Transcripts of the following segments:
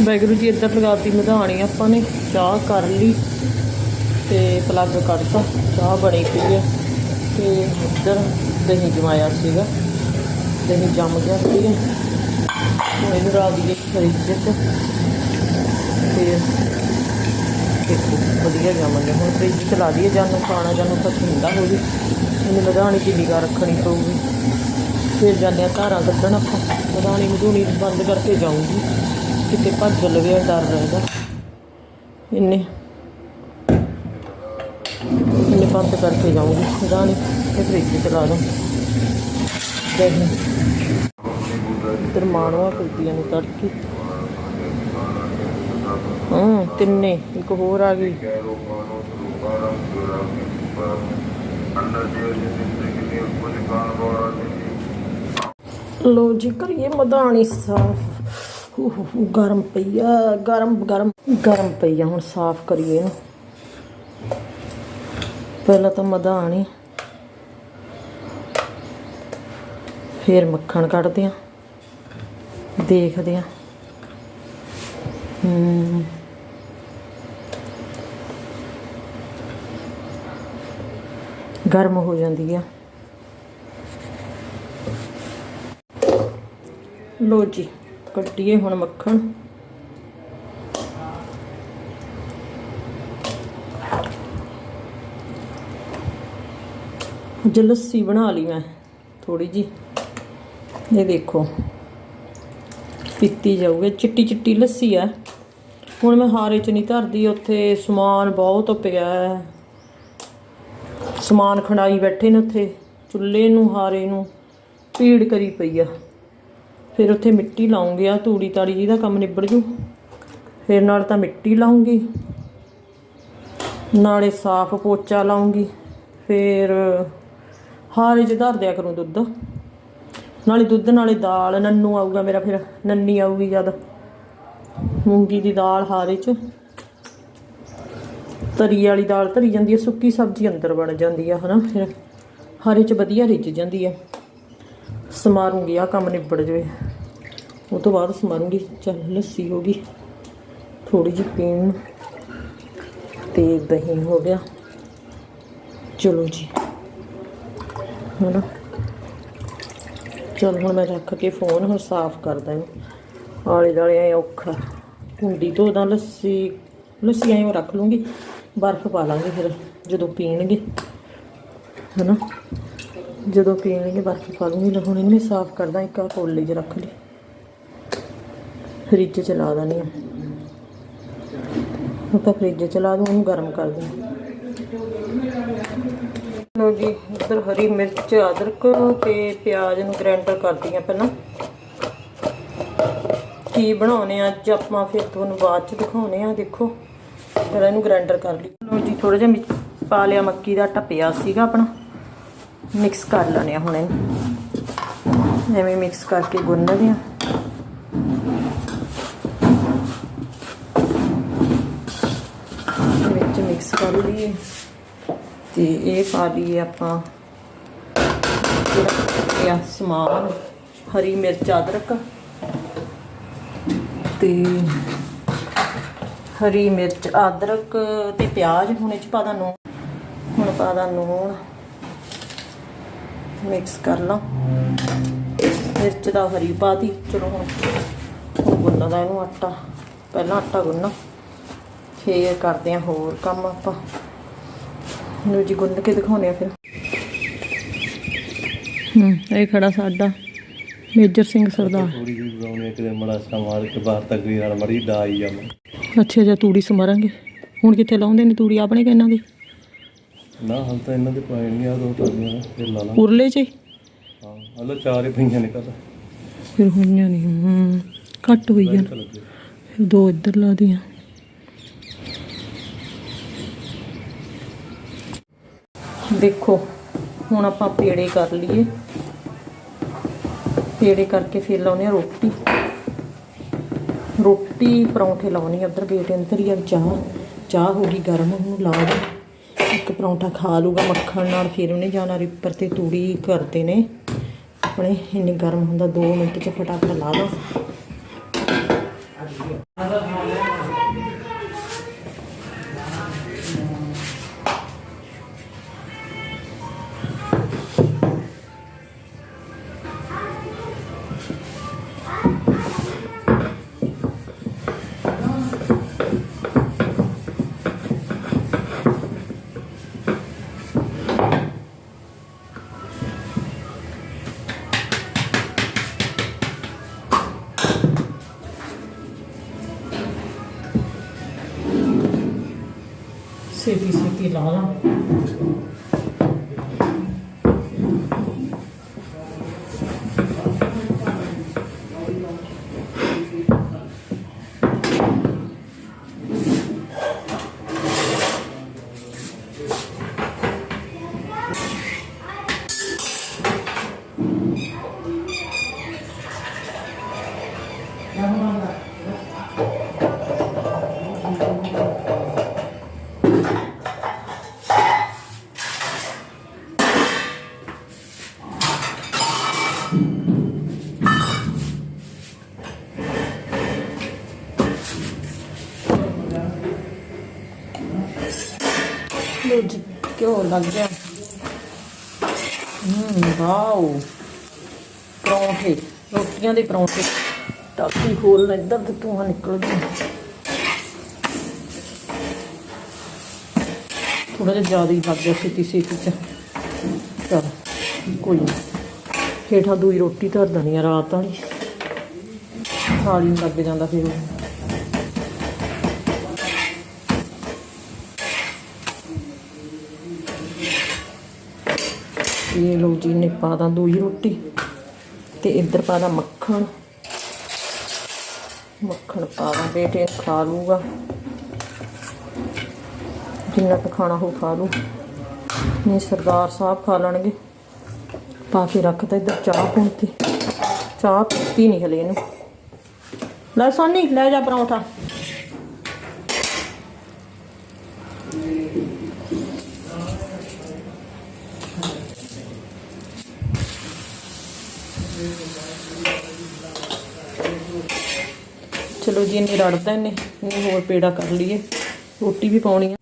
ਵੈਗਰੂ ਜੀ ਇੱਧਰ ਲਗਾਤੀ ਮਧਾਣੀ ਆਪਾਂ ਨੇ, ਚਾਹ ਕਰ ਲਈ ਤੇ ਪਲੱਗ ਕੱਢਤਾ, ਚਾਹ ਬਣੀ ਪਈ ਹੈ ਤੇ ਇੱਧਰ ਦਹੀਂ ਜਮਾਇਆ ਸੀਗਾ, ਦਹੀਂ ਜੰਮ ਗਿਆ ਸੀਗਾ। ਹੁਣ ਇਹਨੂੰ ਰੱਖ ਦਈਏ ਫਰਿੱਜ 'ਚ ਤੇ ਦੇਖੋ ਵਧੀਆ ਜੰਮ ਗਿਆ। ਹੁਣ ਫਰਿੱਜ 'ਚ ਲਾ ਦਈਏ ਜਾਨੂੰ ਖਾਣਾ ਜਾਨੂੰ ਤਾਂ ਠੰਡਾ ਹੋ ਜੀ ਇਹਨੂੰ ਮਧਾਣੀ ਦੀ ਨਿਗਾਹ ਰੱਖਣੀ ਪਊਗੀ। ਫਿਰ ਜਾਂਦੇ ਆ ਧਾਰਾਂ ਕੱਢਣ ਆਪਾਂ ਮਧਾਣੀ ਮਧੂਣੀ ਬੰਦ ਕਰਕੇ ਜਾਊਂਗੀ। ਕਿਤੇ ਭੱਜ ਲਵੇ ਡਰ ਰਹਿੰਦਾ। ਇੰਨੇ। ਇੰਨੇ ਬੰਦ ਕਰਕੇ ਜਾਊਂਗੀ। ਮਧਾਣੀ ਤੇ ਫਰਿੱਜ 'ਚ ਦੂੰ ਦਹੀਂ ਇੱਧਰ ਮਾਣਵਾ ਕੁਲਤੀਆਂ ਨੂੰ ਤੜਕੀ। ਹਾਂ, ਤਿੰਨੇ, ਇੱਕ ਹੋਰ ਆ ਗਈ। ਲੋ ਜੀ, ਕਰੀਏ ਮਧਾਣੀ ਸਾਫ਼। ਹੂ ਹੂ ਹੂ, ਗਰਮ ਪਈ ਆ ਗਰਮ ਗਰਮ ਗਰਮ ਪਈ ਆ ਹੁਣ ਸਾਫ਼ ਕਰੀਏ ਇਹਨੂੰ। ਪਹਿਲਾਂ ਤਾਂ ਮਧਾਣੀ ਫਿਰ ਮੱਖਣ ਕੱਢਦੇ ਆ। ਦੇਖਦੇ ਆ। ਹਮ ਗਰਮ ਹੋ ਜਾਂਦੀ ਆ। ਲੋ ਜੀ। ਕੱਟੀਏ ਹੁਣ ਮੱਖਣ। ਅੱਜ ਲੱਸੀ ਬਣਾ ਲਈ ਮੈਂ ਥੋੜੀ ਜੀ ਇਹ ਦੇਖੋ, ਪੀਤੀ ਜਾਊਗੀ। ਚਿੱਟੀ ਚਿੱਟੀ ਲੱਸੀ ਆ। ਹੁਣ ਮੈਂ ਹਾਰੇ ਚ ਨਹੀਂ ਧਰਦੀ, ਉੱਥੇ ਸਮਾਨ ਬਹੁਤ ਪਿਆ ਹੈ। ਸਮਾਨ ਖੜਾਈ ਬੈਠੇ ਨੇ ਉੱਥੇ, ਚੁੱਲ੍ਹੇ ਨੂੰ, ਹਾਰੇ ਨੂੰ, ਭੀੜ ਕਰੀ ਪਈ ਆ। ਫਿਰ ਉੱਥੇ ਮਿੱਟੀ ਲਾਉਂਗੇ ਆ ਤੂੜੀ ਤਾੜੀ ਜਿਹਦਾ ਕੰਮ ਨਿਬੜ ਜੂ। ਫਿਰ ਨਾਲ ਤਾਂ ਮਿੱਟੀ ਲਾਉਂਗੀ, ਨਾਲੇ ਸਾਫ਼ ਪੋਚਾ ਲਾਉਂਗੀ, ਫਿਰ ਹਾਰੇ ਚ ਧਰ ਦਿਆ ਕਰੂੰ ਦੁੱਧ। ਨਾਲੇ ਦੁੱਧ, ਨਾਲੇ ਦਾਲ, ਨੰਨੂ ਆਊਗਾ ਮੇਰਾ ਫਿਰ, ਨੰਨੀ ਆਊਗੀ ਜਦ। ਮੂੰਗੀ ਦੀ ਦਾਲ ਹਾਰੇ ਚ। ਤਰੀ ਵਾਲੀ ਦਾਲ ਧਰੀ ਜਾਂਦੀ ਹੈ ਸੁੱਕੀ ਸਬਜ਼ੀ ਅੰਦਰ ਬਣ ਜਾਂਦੀ ਆ ਹਨਾ ਫਿਰ। ਹਰੇ ਚ ਵਧੀਆ ਰਿੱਝ ਜਾਂਦੀ ਆ। ਸਮਾਰੂੰਗੀ ਆ ਕੰਮ ਨਿਬੜ ਜਵੇ। ਉਹ ਤੋਂ ਬਾਅਦ ਸਮਾਰੂੰਗੀ। ਚੱਲ, ਲੱਸੀ ਹੋ ਗਈ। ਥੋੜੀ ਜਿਹੀ ਪੀਣ ਨੂੰ। ਤੇ ਦਹੀਂ ਹੋ ਗਿਆ। ਚਲੋ ਜੀ। ਹਨਾ? ਚਲ, ਹੁਣ ਮੈਂ ਰੱਖ ਕੇ ਫੋਨ, ਹੁਣ ਸਾਫ਼ ਕਰਦਾ ਇਹਨੂੰ। ਆਲੇ ਦਾਲੇ ਐ ਔਖਾ। ਕੁੰਡੀ ਤੋਂ ਤਾਂ ਲੱਸੀ। ਲੱਸੀ ਐਂ ਰੱਖ ਲੂੰਗੀ। ਬਰਫ਼ ਪਾ ਲਾਂਗੇ ਫਿਰ, ਜਦੋਂ ਪੀਣਗੇ। ਹਨਾ? ਜਦੋਂ ਪੀਣਗੇ ਬਰਫ਼ ਪਾ ਲੂੰਗੀ ਹੁਣ ਇਹਨੂੰ ਮੈਂ ਸਾਫ਼ ਕਰਦਾ, ਇੱਕ ਆ ਕੋਲੇ 'ਚ ਰੱਖ ਲਈ। ਫਰਿੱਜ 'ਚ ਲਾ ਦਣੀ ਆ। ਉਹ ਤਾਂ ਫਰਿੱਜ 'ਚ ਲਾ ਦੂੰ, ਉਹਨੂੰ ਗਰਮ ਕਰ ਦੂੰ। ਲੋ ਜੀ, ਇੱਧਰ ਹਰੀ ਮਿਰਚ ਅਦਰਕ ਤੇ ਪਿਆਜ਼ ਨੂੰ ਗ੍ਰਾਈਂਡਰ ਕਰਦੀ ਆ ਪਹਿਲਾਂ। ਕੀ ਬਣਾਉਨੇ ਆ ਅੱਜ ਆਪਾਂ, ਫਿਰ ਤੁਹਾਨੂੰ ਬਾਅਦ ਚ ਦਿਖਾਉਨੇ ਆ, ਦੇਖੋ। ਫਿਰ ਇਹਨੂੰ ਗ੍ਰਾਈਂਡਰ ਕਰ ਲਈ। ਲੋ ਜੀ ਥੋੜਾ ਜਿਹਾ ਮਿ- ਪਾ ਲਿਆ, ਮੱਕੀ ਦਾ ਆਟਾ ਪਿਆ ਸੀਗਾ ਆਪਣਾ। ਮਿਕਸ ਕਰ ਲੈਣੇ ਆ ਹੁਣ। ਇਹਨੂੰ ਐਵੇਂ ਮਿਕਸ ਕਰਕੇ ਗੁੰਨਦੇ ਆ। ਵਿੱਚ ਮਿਕਸ ਕਰ ਲਈਏ। ਤੇ ਇਹ ਪਾ ਲਈਏ ਆਪਾਂ ਇਹ ਸਮਾਨ, ਹਰੀ ਮਿਰਚ, ਅਦਰਕ। ਤੇ ਹਰੀ ਮਿਰਚ, ਅਦਰਕ ਤੇ ਪਿਆਜ਼, ਹੁਣ ਇਹ ਚ ਪਾ ਦਾਂ ਨੂਣ। ਹੁਣ ਪਾ ਦਾ ਨੂਣ। ਮਿਕਸ ਕਰ ਲਾਂ। ਮਿਰਚ ਦਾ ਹਰੀ ਪਾਤੀ। ਚਲੋ ਹੁਣ ਹੁਣ ਗੁੰਨਦਾ ਇਹਨੂੰ ਆਟਾ। ਪਹਿਲਾਂ ਆਟਾ ਗੁੰਨਾ ਫੇਰ ਕਰਦੇ ਆ ਹੋਰ ਕੰਮ ਆਪਾਂ। ਨੂੰ ਜੀ ਗੁੰਨ ਕੇ ਦਿਖਾਉਣੇ ਆ ਫਿਰ। ਹੂੰ ਇਹ ਖੜਾ ਸਾਡਾ ਮੇਜਰ ਸਿੰਘ ਸਰਦਾਰ। ਥੋੜੀ ਜਿਹੀ ਬਣਾਉਣੀ ਕਿਤੇ ਮੜਾ ਸਮਾਰ ਕੇ ਬਾਹਰ ਤੱਕ ਵੀ ਨਾਲ ਮੜੀ ਡਾਈ ਜਾਵਾਂ ਅੱਛਾ ਜਾਂ ਤੂੜੀ ਸਮਰਾਂਗੇ। ਹੁਣ ਕਿੱਥੇ ਲਾਉਂਦੇ ਨੇ ਤੂੜੀ? ਆਪਣੇ ਕਿ ਇਹਨਾਂ ਦੀ? ਨਾ ਹਾਲ ਤਾਂ ਇਹਨਾਂ ਦੇ ਪਾਏ ਨਹੀਂ ਆ ਦੋ ਟਾਲੀਆਂ ਫਿਰ ਲਾ ਲਾ। ਉਰਲੇ 'ਚ ਹੀ? ਹਾਂ ਹਲੋ ਚਾਰ ਹੀ ਪਈਆਂ ਨੇ ਕਰ ਫਿਰ ਹੋਈਆਂ ਨਹੀਂ ਹੂੰ ਘੱਟ ਹੋਈ ਆ। ਚੱਲ ਗਏ ਫਿਰ ਦੋ ਇੱਧਰ ਲਾ ਦੀਆਂ। ਦੇਖੋ ਹੁਣ ਆਪਾਂ ਪੇੜੇ ਕਰ ਲਈਏ। ਪੇੜੇ ਕਰਕੇ ਫਿਰ ਲਾਉਨੇ ਆ ਰੋਟੀ। ਰੋਟੀ ਪਰੌਂਠੇ ਲਾਉਣੀ ਆ ਉਧਰ ਬੇਟੇ ਅੰਦਰ ਹੀ ਆ ਚਾਹ ਚਾਹ ਹੋ ਗਈ ਗਰਮ ਉਹਨੂੰ ਲਾ ਦੇ। ਇੱਕ ਪਰੌਂਠਾ ਖਾ ਲੂਗਾ ਮੱਖਣ ਨਾਲ, ਫਿਰ ਉਹਨੇ ਜਾਣਾ ਰਿਪਰ ਤੇ ਤੂੜੀ ਕਰਦੇ ਨੇ। ਆਪਣੇ ਇੰਨੇ ਗਰਮ ਹੁੰਦਾ 2 ਮਿੰਟ ਚ ਫਟਾਫਟ ਲਾ ਲਓ ਛੇਤੀ ਛੇਤੀ ਲਾ ਲਾਂ। ਲੋ ਜੀ ਕਿਉਂ ਲੱਗ ਗਿਆ? ਹੂੰ, ਵਾਓ। ਪਰੌਂਠੇ, ਰੋਟੀਆਂ ਦੇ ਪਰੌਂਠੇ। ਟਾਕੀ ਖੋਲ ਇੱਧਰ ਤੇ ਧੂੰਆਂ ਨਿਕਲ ਗਿਆ। ਥੋੜਾ ਜਿਹਾ ਜ਼ਿਆਦਾ ਹੀ ਲੱਗ ਗਿਆ ਛੇਤੀ ਛੇਤੀ ਚ ਚਲ, ਕੋਈ ਨਹੀਂ ਹੇਠਾਂ ਦੂਈ ਰੋਟੀ ਧਰ ਦਣੀ ਆ ਰਾਤ ਵਾਲੀ। ਥਾਲੀ ਨੂੰ ਲੱਗ ਜਾਂਦਾ ਫਿਰ। ਇਹ ਲੋ ਜੀ ਨੇ ਪਾ ਦਾਂ ਦੂਈ ਰੋਟੀ ਤੇ ਇੱਧਰ ਪਾ ਦਾਂ ਮੱਖਣ। ਮੱਖਣ ਪਾ ਦਾਂ, ਬੇਟੇ ਖਾ ਲੂਗਾ ਜਿੰਨਾ ਕੁ ਖਾਣਾ ਹੋ ਖਾ ਲੂ ਨਹੀਂ, ਸਰਦਾਰ ਸਾਹਿਬ ਖਾ ਲੈਣਗੇ। ਪਾ ਕੇ ਰੱਖਦਾ ਇੱਧਰ ਚਾਹ ਪੁਣ ਤੇ ਚਾਹ ਪੀਤੀ ਨਹੀਂ ਹਲੇ ਇਹਨੂੰ। ਲੈ, ਸੋਨੀ, ਲੈ ਜਾ ਪਰੌਂਠਾ। ਚਲੋ ਜੀ ਇਹਨੇ ਰੜਦਾ ਇਹਨੇ ਇਹਨੂੰ ਹੋਰ ਪੇੜਾ ਕਰ ਲਈਏ। ਰੋਟੀ ਵੀ ਪਾਉਣੀ ਆ।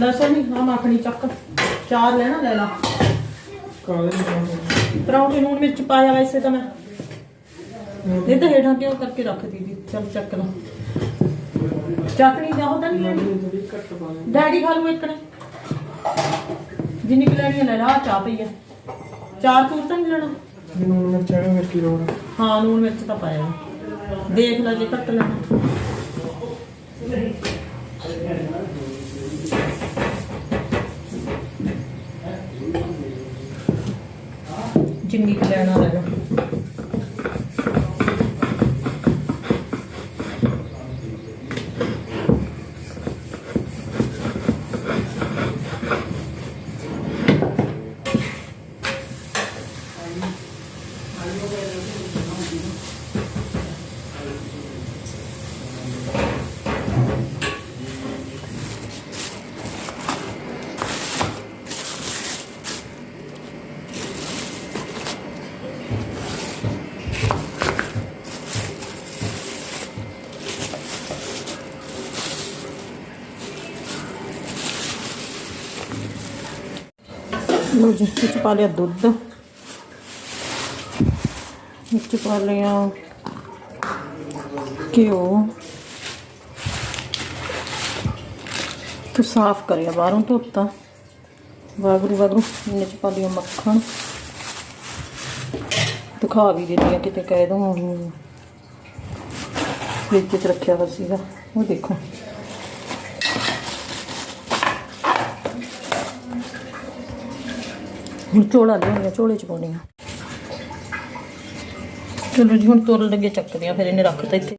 ਲੈ ਸੋਨੀ ਆ ਮੱਖਣੀ ਚੱਕ ਚਾਰ ਲੈਣਾ ਲੈ ਲਾ। ਕਾਲੇ ਪਰੌਂਠੇ ਨੂਣ ਮਿਰਚ ਪਾਇਆ ਵੈਸੇ ਤਾਂ ਮੈਂ ਇਹ ਤਾਂ ਹੇਠਾਂ ਕਿਉਂ ਕਰਕੇ ਰੱਖਦੀ ਦੀ ਚੱਲ ਚੱਕ ਲਾ। ਚਟਣੀ ਦਾ ਉਹਦਾ ਨਹੀਂ ਲੈਣੀ? ਡੈਡੀ ਖਾ ਲੂ ਇੱਕ ਨੇ। ਜਿੰਨੀ ਕੁ ਲੈਣੀ ਹੈ ਲੈ ਲਾ ਚਾਹ ਪਈ ਹੈ ਚਾਰ ਤੂਰ ਤਾਂ ਨਹੀਂ ਲੈਣਾ? ਮੈਨੂੰ ਮੈਂ ਚਾਹਾਂ ਵਿੱਚ ਕੀ ਲੋੜ ਹਾਂ ਨੂਣ ਮਿਰਚ ਤਾਂ ਪਾਇਆ। ਦੇਖ ਲੈ ਜੇ ਘੱਟ ਲੈਣਾ। ਜਿੰਨੀ ਕੁ ਲੈਣਾ ਲੈ ਲਓ ਲੋ ਜੀ ਵਿੱਚ ਪਾ ਲਿਆ ਦੁੱਧ ਵਿੱਚ ਪਾ ਲਿਆ ਘਿਓ ਤੂੰ ਸਾਫ਼ ਕਰਿਆ ਬਾਹਰੋਂ ਧੋਤਾ ਵਾਗਰੂ ਵਾਗਰੂ ਇਹਨੇ ਚ ਪਾ ਲਿਆ ਮੱਖਣ ਦਿਖਾ ਵੀ ਦਿੰਦੀ ਆ ਕਿਤੇ ਕਹਿ ਦੂੰ ਵਿੱਚ ਚ ਰੱਖਿਆ ਹੋਇਆ ਸੀਗਾ ਉਹ ਦੇਖੋ ਹੁਣ ਝੋਲਾ ਲਿਆਉਣੀ ਆ ਝੋਲੇ ਚ ਪਾਉਣੀ ਆ। ਚਲੋ ਜੀ, ਹੁਣ ਤੁਰਨ ਲੱਗੇ ਚੱਕਦੇ ਆ, ਫਿਰ ਇਹਨੇ ਰੱਖਤਾ ਇੱਥੇ।